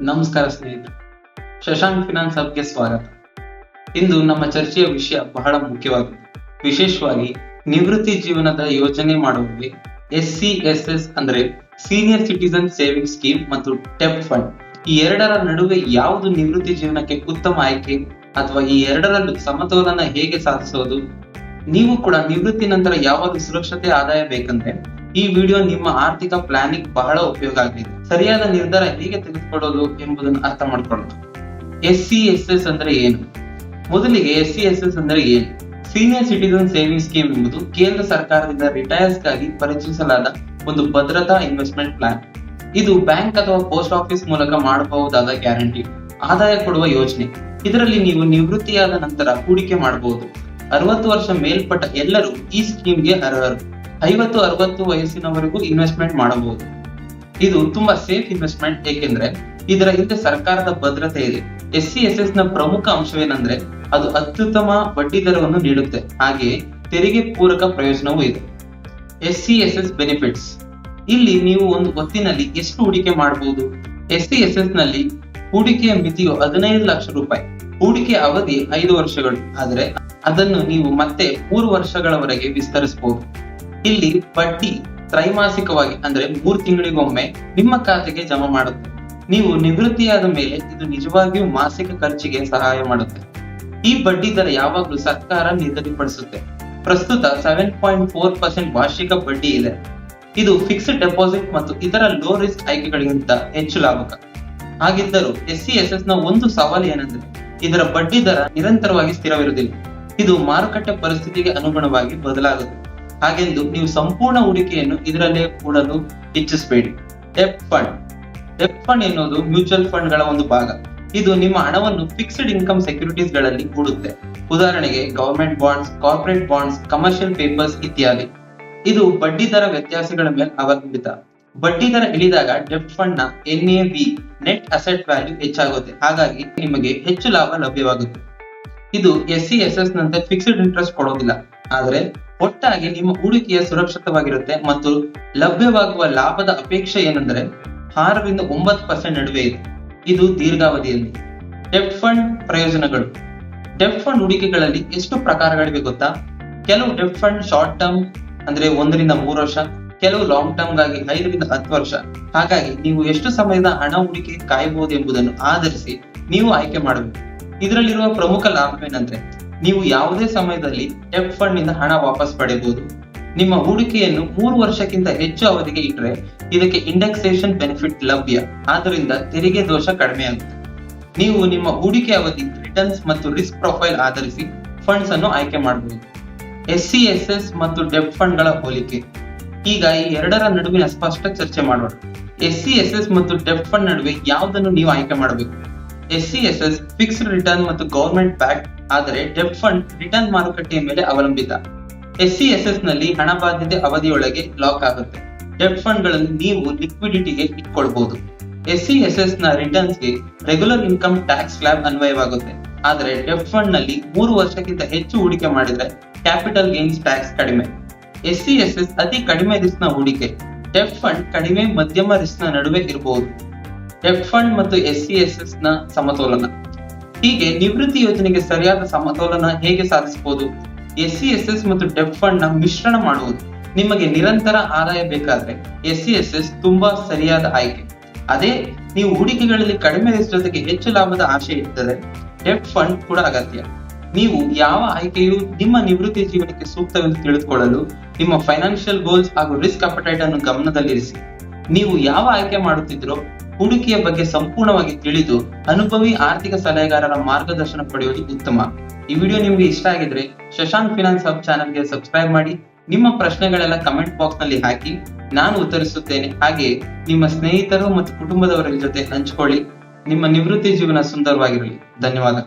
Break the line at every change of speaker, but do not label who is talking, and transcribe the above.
ನಮಸ್ಕಾರ ಸ್ನೇಹಿತರೆ. ಶಶಾಂಕ್ ಫಿನಾನ್ಸ್ ಹಬ್ಗೆ ಸ್ವಾಗತ. ಇಂದು ನಮ್ಮ ಚರ್ಚೆಯ ವಿಷಯ ಬಹಳ ಮುಖ್ಯವಾಗಿದೆ ವಿಶೇಷವಾಗಿ ನಿವೃತ್ತಿ ಜೀವನದ ಯೋಜನೆ ಮಾಡುವಲ್ಲಿ ಎಸ್ ಸಿ ಎಸ್ ಎಸ್ ಅಂದ್ರೆ ಸೀನಿಯರ್ ಸಿಟಿಸನ್ ಸೇವಿಂಗ್ ಸ್ಕೀಮ್ ಮತ್ತು ಟೆಪ್ ಫಂಡ್. ಈ ಎರಡರ ನಡುವೆ ಯಾವುದು ನಿವೃತ್ತಿ ಜೀವನಕ್ಕೆ ಉತ್ತಮ ಆಯ್ಕೆ ಅಥವಾ ಈ ಎರಡರಲ್ಲೂ ಸಮತೋಲನ ಹೇಗೆ ಸಾಧಿಸೋದು? ನೀವು ಕೂಡ ನಿವೃತ್ತಿ ನಂತರ ಯಾವಾಗ ಸುರಕ್ಷತೆ ಆದಾಯ ಬೇಕಂದ್ರೆ ಈ ವಿಡಿಯೋ ನಿಮ್ಮ ಆರ್ಥಿಕ ಪ್ಲಾನಿಂಗ್ ಬಹಳ ಉಪಯೋಗ ಆಗಲಿದೆ ಸರಿಯಾದ ನಿರ್ಧಾರ ಹೇಗೆ ತೆಗೆದುಕೊಳ್ಳೋದು ಎಂಬುದನ್ನು ಅರ್ಥ ಮಾಡಿಕೊಳ್ಳೋದು ಎಸ್ ಸಿ ಎಸ್ ಎಸ್ ಅಂದ್ರೆ ಏನು? ಮೊದಲಿಗೆ ಎಸ್ ಸಿ ಎಸ್ ಎಸ್ ಅಂದ್ರೆ ಏನು? ಸೀನಿಯರ್ ಸಿಟಿಸನ್ ಸೇವಿಂಗ್ ಸ್ಕೀಮ್ ಎಂಬುದು ಕೇಂದ್ರ ಸರ್ಕಾರದಿಂದ ರಿಟೈರ್ಸ್ಗಾಗಿ ಪರಿಚಯಿಸಲಾದ ಒಂದು ಭದ್ರತಾ ಇನ್ವೆಸ್ಟ್ಮೆಂಟ್ ಪ್ಲಾನ್. ಇದು ಬ್ಯಾಂಕ್ ಅಥವಾ ಪೋಸ್ಟ್ ಆಫೀಸ್ ಮೂಲಕ ಮಾಡಬಹುದಾದ ಗ್ಯಾರಂಟಿ, ಆದಾಯ ಕೊಡುವ ಯೋಜನೆ. ಇದರಲ್ಲಿ ನೀವು ನಿವೃತ್ತಿಯಾದ ನಂತರ ಹೂಡಿಕೆ ಮಾಡಬಹುದು. ಅರವತ್ತು ವರ್ಷ ಮೇಲ್ಪಟ್ಟ ಎಲ್ಲರೂ ಈ ಸ್ಕೀಮ್ಗೆ ಅರ್ಹರು. ಐವತ್ತು, ಅರವತ್ತು ವಯಸ್ಸಿನವರೆಗೂ ಇನ್ವೆಸ್ಟ್ಮೆಂಟ್ ಮಾಡಬಹುದು. ಇದು ತುಂಬಾ ಸೇಫ್ ಇನ್ವೆಸ್ಟ್ಮೆಂಟ್ ಏಕೆಂದ್ರೆ ಇದರ ಹಿಂದೆ ಸರ್ಕಾರದ ಭದ್ರತೆ ಇದೆ. ಎಸ್ ಸಿ ಎಸ್ ಎಸ್ನ ಪ್ರಮುಖ ಅಂಶವೇನೆಂದ್ರೆ ಅದು ಅತ್ಯುತ್ತಮ ಬಡ್ಡಿ ದರವನ್ನು ನೀಡುತ್ತೆ. ಹಾಗೆಯೇ ತೆರಿಗೆ ಪೂರಕ ಪ್ರಯೋಜನವೂ ಇದೆ. S C S S benefits ಇಲ್ಲಿ ನೀವು ಒಂದು ಹೊತ್ತಿನಲ್ಲಿ ಎಷ್ಟು ಹೂಡಿಕೆ ಮಾಡಬಹುದು? ಎಸ್ ಸಿ ಎಸ್ ಎಸ್ನಲ್ಲಿ ಹೂಡಿಕೆಯ ಮಿತಿಯು ಹದಿನೈದು ಲಕ್ಷ ರೂಪಾಯಿ. ಹೂಡಿಕೆ ಅವಧಿ ಐದು ವರ್ಷಗಳು. ಆದರೆ ಅದನ್ನು ನೀವು ಮತ್ತೆ ಮೂರು ವರ್ಷಗಳವರೆಗೆ ವಿಸ್ತರಿಸಬಹುದು. ಇಲ್ಲಿ ಬಡ್ಡಿ ತ್ರೈಮಾಸಿಕವಾಗಿ ಅಂದ್ರೆ ಮೂರು ತಿಂಗಳಿಗೊಮ್ಮೆ ನಿಮ್ಮ ಖಾತೆಗೆ ಜಮಾ ಮಾಡುತ್ತೆ. ನೀವು ನಿವೃತ್ತಿಯಾದ ಮೇಲೆ ಇದು ನಿಜವಾಗಿಯೂ ಮಾಸಿಕ ಖರ್ಚಿಗೆ ಸಹಾಯ ಮಾಡುತ್ತೆ. ಈ ಬಡ್ಡಿ ದರ ಯಾವಾಗಲೂ ಸರ್ಕಾರ ನಿಗದಿಪಡಿಸುತ್ತೆ ಪ್ರಸ್ತುತ ಸೆವೆನ್ ಪಾಯಿಂಟ್ ಫೋರ್ ಪರ್ಸೆಂಟ್ ವಾರ್ಷಿಕ ಬಡ್ಡಿ ಇದೆ. ಇದು ಫಿಕ್ಸ್ಡ್ ಡೆಪಾಸಿಟ್ ಮತ್ತು ಇತರ ಲೋ ರಿಸ್ಕ್ ಆಯ್ಕೆಗಳಿಗಿಂತ ಹೆಚ್ಚು ಲಾಭಕ. ಹಾಗಿದ್ದರೂ ಎಸ್ ಸಿ ಎಸ್ ಎಸ್ನ ಒಂದು ಸವಾಲು ಏನಂದ್ರೆ ಇದರ ಬಡ್ಡಿ ದರ ನಿರಂತರವಾಗಿ ಸ್ಥಿರವಿರುವುದಿಲ್ಲ. ಇದು ಮಾರುಕಟ್ಟೆ ಪರಿಸ್ಥಿತಿಗೆ ಅನುಗುಣವಾಗಿ ಬದಲಾಗುತ್ತೆ. ಹಾಗೆಂದು ನೀವು ಸಂಪೂರ್ಣ ಹೂಡಿಕೆಯನ್ನು ಇದರಲ್ಲೇ ಕೂಡಲು ಇಚ್ಛಿಸಬೇಡಿ ಡೆಪ್ ಫಂಡ್ ಡೆಪ್ ಫಂಡ್ ಎನ್ನುವುದು ಮ್ಯೂಚುವಲ್ ಫಂಡ್ಗಳ ಒಂದು ಭಾಗ. ಇದು ನಿಮ್ಮ ಹಣವನ್ನು ಫಿಕ್ಸ್ಡ್ ಇನ್ಕಮ್ ಸೆಕ್ಯೂರಿಟೀಸ್ಗಳಲ್ಲಿ ಹೂಡುತ್ತೆ. ಉದಾಹರಣೆಗೆ government bonds corporate bonds commercial papers ಇತ್ಯಾದಿ. ಇದು ಬಡ್ಡಿ ದರ ವ್ಯತ್ಯಾಸಗಳ ಮೇಲೆ ಅವಲಂಬಿತ. ಬಡ್ಡಿ ದರ ಇಳಿದಾಗ debt ಫಂಡ್ನ N A V net asset value ಹೆಚ್ಚಾಗುತ್ತೆ. ಹಾಗಾಗಿ ನಿಮಗೆ ಹೆಚ್ಚು ಲಾಭ ಲಭ್ಯವಾಗುತ್ತೆ. ಇದು ಎಸ್ ಸಿ ಎಸ್ ಎಸ್ ನಂತೆ ಫಿಕ್ಸ್ಡ್ ಇಂಟ್ರೆಸ್ಟ್ ಕೊಡೋದಿಲ್ಲ. ಆದರೆ ಒಟ್ಟಾಗಿ ನಿಮ್ಮ ಹೂಡಿಕೆಯ ಸುರಕ್ಷಿತವಾಗಿರುತ್ತೆ ಮತ್ತು ಲಭ್ಯವಾಗುವ ಲಾಭದ ಅಪೇಕ್ಷೆ ಏನೆಂದರೆ ಆರರಿಂದ ಒಂಬತ್ತು ಪರ್ಸೆಂಟ್ ನಡುವೆ ಇದೆ. ಇದು ದೀರ್ಘಾವಧಿಯಲ್ಲಿ. ಡೆಪ್ ಫಂಡ್ ಪ್ರಯೋಜನಗಳು. ಡೆಫ್ಟ್ ಫಂಡ್ ಹೂಡಿಕೆಗಳಲ್ಲಿ ಎಷ್ಟು ಪ್ರಕಾರಗಳಿವೆ ಗೊತ್ತಾ? ಕೆಲವು ಡೆಫ್ಟ್ ಫಂಡ್ ಶಾರ್ಟ್ ಟರ್ಮ್ ಅಂದ್ರೆ ಒಂದರಿಂದ ಮೂರು ವರ್ಷ, ಕೆಲವು ಲಾಂಗ್ ಟರ್ಮ್ಗಾಗಿ ಐದರಿಂದ ಹತ್ತು ವರ್ಷ. ಹಾಗಾಗಿ ನೀವು ಎಷ್ಟು ಸಮಯದ ಹಣ ಹೂಡಿಕೆ ಕಾಯಬಹುದು ಎಂಬುದನ್ನು ಆಧರಿಸಿ ನೀವು ಆಯ್ಕೆ ಮಾಡಬೇಕು. ಇದರಲ್ಲಿರುವ ಪ್ರಮುಖ ಲಾಭವೇನೆಂದ್ರೆ ನೀವು ಯಾವುದೇ ಸಮಯದಲ್ಲಿ ಡೆಪ್ ಫಂಡ್ನಿಂದ ಹಣ ವಾಪಸ್ ಪಡೆಯಬಹುದು. ನಿಮ್ಮ ಹೂಡಿಕೆಯನ್ನು ಮೂರು ವರ್ಷಕ್ಕಿಂತ ಹೆಚ್ಚು ಅವಧಿಗೆ ಇಟ್ಟರೆ ಇದಕ್ಕೆ ಇಂಡೆಕ್ಸೇಷನ್ ಬೆನಿಫಿಟ್ ಲಭ್ಯ. ಆದ್ದರಿಂದ ತೆರಿಗೆ ದೋಷ ಕಡಿಮೆಯಾಗುತ್ತೆ ನೀವು ನಿಮ್ಮ ಹೂಡಿಕೆ ಅವಧಿ ರಿಟರ್ನ್ಸ್ ಮತ್ತು ರಿಸ್ಕ್ ಪ್ರೊಫೈಲ್ ಆಧರಿಸಿ ಫಂಡ್ಸ್ ಅನ್ನು ಆಯ್ಕೆ ಮಾಡಬಹುದು. ಎಸ್ ಸಿ ಎಸ್ ಎಸ್ ಮತ್ತು ಡೆಪ್ ಫಂಡ್ಗಳ ಹೋಲಿಕೆ. ಈಗ ಈ ಎರಡರ ನಡುವಿನ ಸ್ಪಷ್ಟ ಚರ್ಚೆ ಮಾಡೋಣ. ಎಸ್ ಸಿ ಎಸ್ ಎಸ್ ಮತ್ತು ಡೆಪ್ ಫಂಡ್ ನಡುವೆ ಯಾವುದನ್ನು ನೀವು ಆಯ್ಕೆ ಮಾಡಬೇಕು? S C S S fixed return ಮತ್ತು ಗೌರ್ಮೆಂಟ್ ಬ್ಯಾಕ್ ಆದರೆ ಡೆಬ್ ಫಂಡ್ ರಿಟರ್ನ್ ಮಾರುಕಟ್ಟೆಯ ಮೇಲೆ ಅವಲಂಬಿತ. ಎಸ್ ಎಸ್ ಎಸ್ನಲ್ಲಿ ಹಣ ಬಾಧ್ಯತೆ ಅವಧಿಯೊಳಗೆ ಲಾಕ್ ಆಗುತ್ತೆ. ಡೆಬ್ ಫಂಡ್ಗಳನ್ನು ನೀವು ಲಿಕ್ವಿಡಿಟಿಗೆ ಇಟ್ಕೊಳ್ಬಹುದು ಎಸ್ ಎಸ್ ಎಸ್ನ ರಿಟರ್ನ್ಸ್ಗೆ ರೆಗ್ಯುಲರ್ ಇನ್ಕಮ್ ಟ್ಯಾಕ್ಸ್ ಸ್ಲ್ಯಾಬ್ ಅನ್ವಯವಾಗುತ್ತೆ. ಆದರೆ ಡೆಬ್ ಫಂಡ್ನಲ್ಲಿ ಮೂರು ವರ್ಷಕ್ಕಿಂತ ಹೆಚ್ಚು ಹೂಡಿಕೆ ಮಾಡಿದ್ರೆ ಕ್ಯಾಪಿಟಲ್ ಗೇನ್ಸ್ ಟ್ಯಾಕ್ಸ್ ಕಡಿಮೆ. ಎಸ್ ಎಸ್ ಎಸ್ ಅತಿ ಕಡಿಮೆ ರಿಸ್ಕ್ನ ಹೂಡಿಕೆ. ಡೆಬ್ ಫಂಡ್ ಕಡಿಮೆ ಮಧ್ಯಮ ರಿಸ್ಕ್ನ ನಡುವೆ ಇರಬಹುದು ಡೆಬ್ ಫಂಡ್ ಮತ್ತು ಎಸ್ ಎಸ್ ಎಸ್ನ ಸಮತೋಲನ. ಹೀಗೆ ನಿವೃತ್ತಿ ಯೋಜನೆಗೆ ಸರಿಯಾದ ಸಮತೋಲನ ಹೇಗೆ ಸಾಧಿಸಬಹುದು? ಎಸ್ ಸಿ ಎಸ್ ಮತ್ತು ಡೆಪ್ ಫಂಡ್ನ ಮಿಶ್ರಣ ಮಾಡುವುದು ನಿಮಗೆ ನಿರಂತರ ಆದಾಯ ಬೇಕಾದ್ರೆ ಎಸ್ ಸಿ ಎಸ್ ತುಂಬಾ ಸರಿಯಾದ ಆಯ್ಕೆ. ಅದೇ, ನೀವು ಹೂಡಿಕೆಗಳಲ್ಲಿ ಕಡಿಮೆ ಜೊತೆಗೆ ಹೆಚ್ಚು ಲಾಭದ ಆಶೆ ಇರ್ತದೆ ಡೆಪ್ ಫಂಡ್ ಕೂಡ ಅಗತ್ಯ. ನೀವು ಯಾವ ಆಯ್ಕೆಯು ನಿಮ್ಮ ನಿವೃತ್ತಿ ಜೀವನಕ್ಕೆ ಸೂಕ್ತವೆಂದು ತಿಳಿದುಕೊಳ್ಳಲು ನಿಮ್ಮ ಫೈನಾನ್ಷಿಯಲ್ ಗೋಲ್ಸ್ ಹಾಗೂ ರಿಸ್ಕ್ ಅಪಟೈಟ್ ಅನ್ನು ಗಮನದಲ್ಲಿರಿಸಿ. ನೀವು ಯಾವ ಆಯ್ಕೆ ಮಾಡುತ್ತಿದ್ರೋ ಹೂಡಿಕೆಯ ಬಗ್ಗೆ ಸಂಪೂರ್ಣವಾಗಿ ತಿಳಿದು ಅನುಭವಿ ಆರ್ಥಿಕ ಸಲಹೆಗಾರರ ಮಾರ್ಗದರ್ಶನ ಪಡೆಯುವುದು ಉತ್ತಮ. ಈ ವಿಡಿಯೋ ನಿಮಗೆ ಇಷ್ಟ ಆಗಿದ್ರೆ ಶಶಾಂಕ್ ಫಿನಾನ್ಸ್ ಹಬ್ ಚಾನೆಲ್ಗೆ ಸಬ್ಸ್ಕ್ರೈಬ್ ಮಾಡಿ, ನಿಮ್ಮ ಪ್ರಶ್ನೆಗಳೆಲ್ಲ ಕಮೆಂಟ್ ಬಾಕ್ಸ್ನಲ್ಲಿ ಹಾಕಿ, ನಾನು ಉತ್ತರಿಸುತ್ತೇನೆ. ಹಾಗೆ ನಿಮ್ಮ ಸ್ನೇಹಿತರು ಮತ್ತು ಕುಟುಂಬದವರ ಜೊತೆ ಹಂಚಿಕೊಳ್ಳಿ. ನಿಮ್ಮ ನಿವೃತ್ತಿ ಜೀವನ ಸುಂದರವಾಗಿರಲಿ. ಧನ್ಯವಾದ.